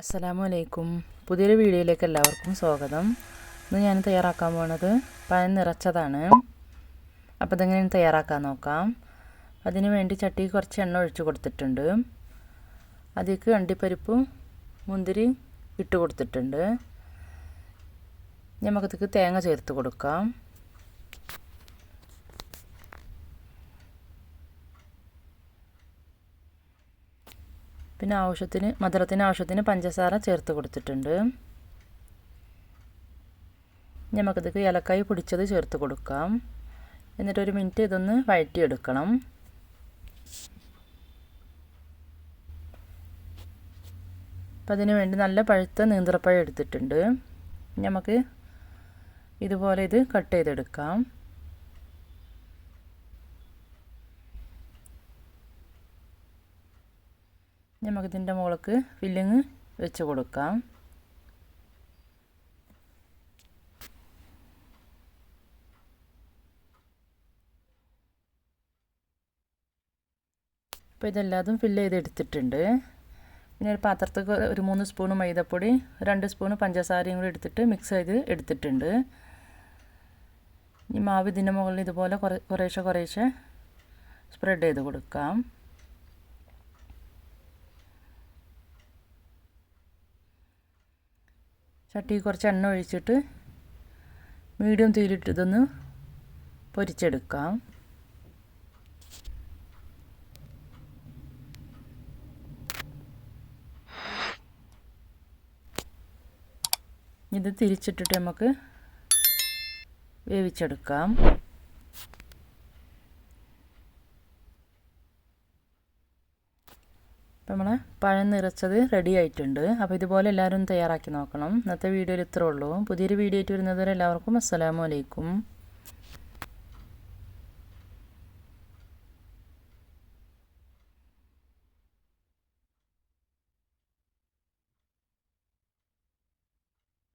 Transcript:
അസ്സലാമു അലൈക്കും പുതിയൊരു വീഡിയോയിലേക്ക് എല്ലാവർക്കും സ്വാഗതം. ഇന്ന് ഞാൻ തയ്യാറാക്കാൻ പോണത് പഴം നിറച്ചതാണ്. അപ്പോൾ ഇതെങ്ങനെ തയ്യാറാക്കാൻ നോക്കാം. അതിന് വേണ്ടി ചട്ടി കുറച്ച് എണ്ണ ഒഴിച്ച് കൊടുത്തിട്ടുണ്ട്. അതിലേക്ക് അണ്ടിപ്പരിപ്പും മുന്തിരി ഇട്ട് കൊടുത്തിട്ടുണ്ട്. നമുക്കതിക്ക് തേങ്ങ ചേർത്ത് കൊടുക്കാം. പിന്നെ ആവശ്യത്തിന് മധുരത്തിന് ആവശ്യത്തിന് പഞ്ചസാര ചേർത്ത് കൊടുത്തിട്ടുണ്ട്. നമുക്കതിക്ക് ഏലക്കായി പൊടിച്ചത് ചേർത്ത് കൊടുക്കാം. എന്നിട്ട് ഒരു മിനിറ്റ് ഇതൊന്ന് വഴറ്റിയെടുക്കണം. അപ്പം അതിന് വേണ്ടി നല്ല പഴുത്ത നീന്തറപ്പഴം എടുത്തിട്ടുണ്ട്. നമുക്ക് ഇതുപോലെ ഇത് കട്ട് ചെയ്തെടുക്കാം. നമുക്കിതിന്റെ മുകൾക്ക് ഫില്ലിങ് വെച്ച് കൊടുക്കാം. അപ്പോൾ ഇതെല്ലാതും ഫില്ല് ചെയ്തെടുത്തിട്ടുണ്ട്. പിന്നെ ഒരു പാത്രത്തിൽ ഒരു മൂന്ന് സ്പൂൺ മൈദപ്പൊടി രണ്ട് സ്പൂൺ പഞ്ചസാരയും കൂടി എടുത്തിട്ട് മിക്സ് ചെയ്ത് എടുത്തിട്ടുണ്ട്. ഈ മാവ് ഇതിന്റെ മുകളിൽ ഇതുപോലെ കുറേ കുറേശ്ശെ കുറേശ്ശെ സ്പ്രെഡ് ചെയ്ത് കൊടുക്കാം. ചട്ടി കുറച്ച് എണ്ണ ഒഴിച്ചിട്ട് മീഡിയം തീയിലിട്ട് ഇതൊന്ന് പൊരിച്ചെടുക്കാം. ഇത് തിരിച്ചിട്ടിട്ട് നമുക്ക് വേവിച്ചെടുക്കാം. അപ്പോൾ നമ്മൾ പഴം നിറച്ചത് റെഡി ആയിട്ടുണ്ട്. അപ്പോൾ ഇതുപോലെ എല്ലാവരും തയ്യാറാക്കി നോക്കണം. ഇന്നത്തെ വീഡിയോയിൽ ഇത്രേ ഉള്ളൂ. പുതിയൊരു വീഡിയോ ആയിട്ട് വരുന്നതുവരെ എല്ലാവർക്കും അസ്സലാമു അലൈക്കും.